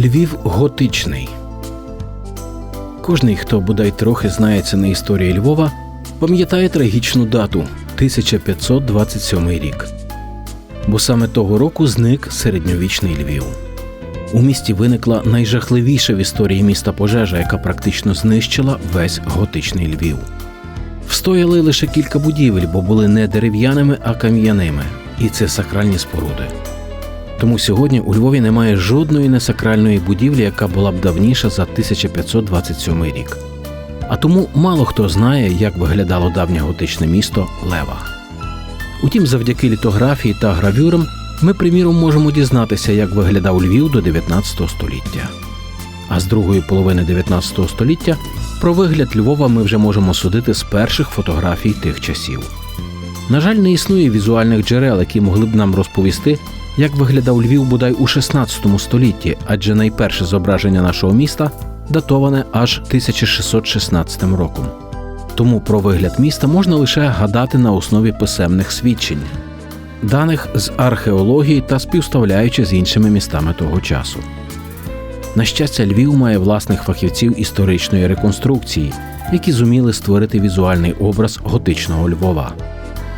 Львів готичний. Кожний, хто бодай трохи знається на історії Львова, пам'ятає трагічну дату 1527 рік. Бо саме того року зник середньовічний Львів. У місті виникла найжахливіша в історії міста пожежа, яка практично знищила весь готичний Львів. Встояли лише кілька будівель, бо були не дерев'яними, а кам'яними, і це сакральні споруди. Тому сьогодні у Львові немає жодної несакральної будівлі, яка була б давніша за 1527 рік. А тому мало хто знає, як виглядало давнє готичне місто Лева. Утім, завдяки літографії та гравюрам ми, приміром, можемо дізнатися, як виглядав Львів до 19 століття. А з другої половини 19 століття про вигляд Львова ми вже можемо судити з перших фотографій тих часів. На жаль, не існує візуальних джерел, які могли б нам розповісти, як виглядав Львів бодай у 16 столітті, адже найперше зображення нашого міста датоване аж 1616 роком. Тому про вигляд міста можна лише гадати на основі писемних свідчень, даних з археології та співставляючи з іншими містами того часу. На щастя, Львів має власних фахівців історичної реконструкції, які зуміли створити візуальний образ готичного Львова.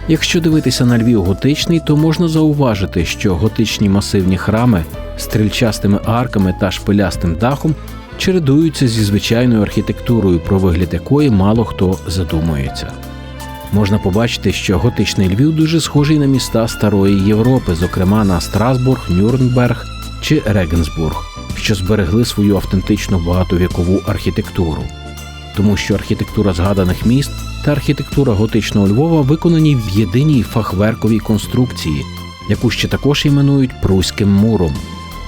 Якщо дивитися на Львів готичний, то можна зауважити, що готичні масивні храми з стрільчастими арками та шпилястим дахом чередуються зі звичайною архітектурою, про вигляд якої мало хто задумується. Можна побачити, що готичний Львів дуже схожий на міста Старої Європи, зокрема на Страсбург, Нюрнберг чи Регенсбург, що зберегли свою автентичну багатовікову архітектуру. Тому що архітектура згаданих міст та архітектура готичного Львова виконані в єдиній фахверковій конструкції, яку ще також іменують Пруським муром,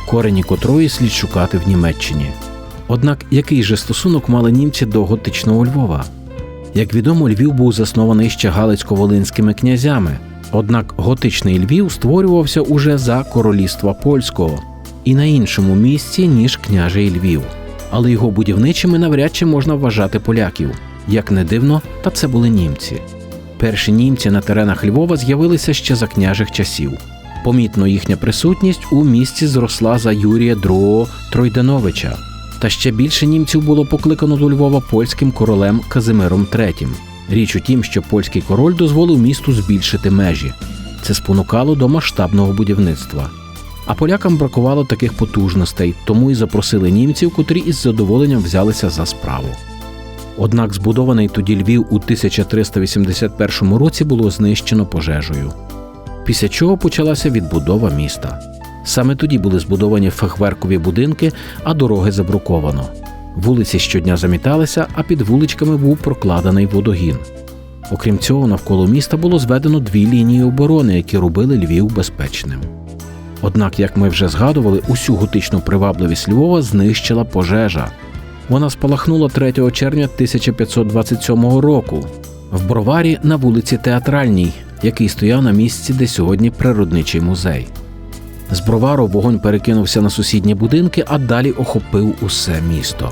корені котрої слід шукати в Німеччині. Однак який же стосунок мали німці до готичного Львова? Як відомо, Львів був заснований ще Галицько-Волинськими князями, однак готичний Львів створювався уже за королівства польського і на іншому місці, ніж княжий Львів. Але його будівничими навряд чи можна вважати поляків. Як не дивно, та це були німці. Перші німці на теренах Львова з'явилися ще за княжих часів. Помітно їхня присутність у місті зросла за Юрія II Тройдановича. Та ще більше німців було покликано до Львова польським королем Казимиром III. Річ у тім, що польський король дозволив місту збільшити межі. Це спонукало до масштабного будівництва. А полякам бракувало таких потужностей, тому й запросили німців, котрі із задоволенням взялися за справу. Однак збудований тоді Львів у 1381 році було знищено пожежею, після чого почалася відбудова міста. Саме тоді були збудовані фахверкові будинки, а дороги забруковано. Вулиці щодня заміталися, а під вуличками був прокладений водогін. Окрім цього, навколо міста було зведено дві лінії оборони, які робили Львів безпечним. Однак, як ми вже згадували, усю готичну привабливість Львова знищила пожежа. Вона спалахнула 3 червня 1527 року в броварі на вулиці Театральній, який стояв на місці, де сьогодні природничий музей. З бровару вогонь перекинувся на сусідні будинки, а далі охопив усе місто.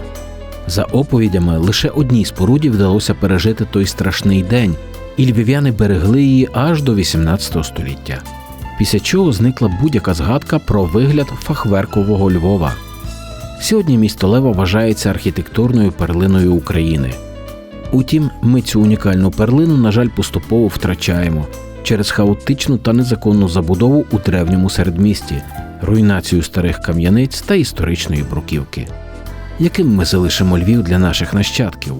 За оповідями, лише одній споруді вдалося пережити той страшний день, і львів'яни берегли її аж до 18 століття. Після чого зникла будь-яка згадка про вигляд фахверкового Львова. Сьогодні місто Лева вважається архітектурною перлиною України. Утім, ми цю унікальну перлину, на жаль, поступово втрачаємо через хаотичну та незаконну забудову у древньому середмісті, руйнацію старих кам'яниць та історичної бруківки. Яким ми залишимо Львів для наших нащадків?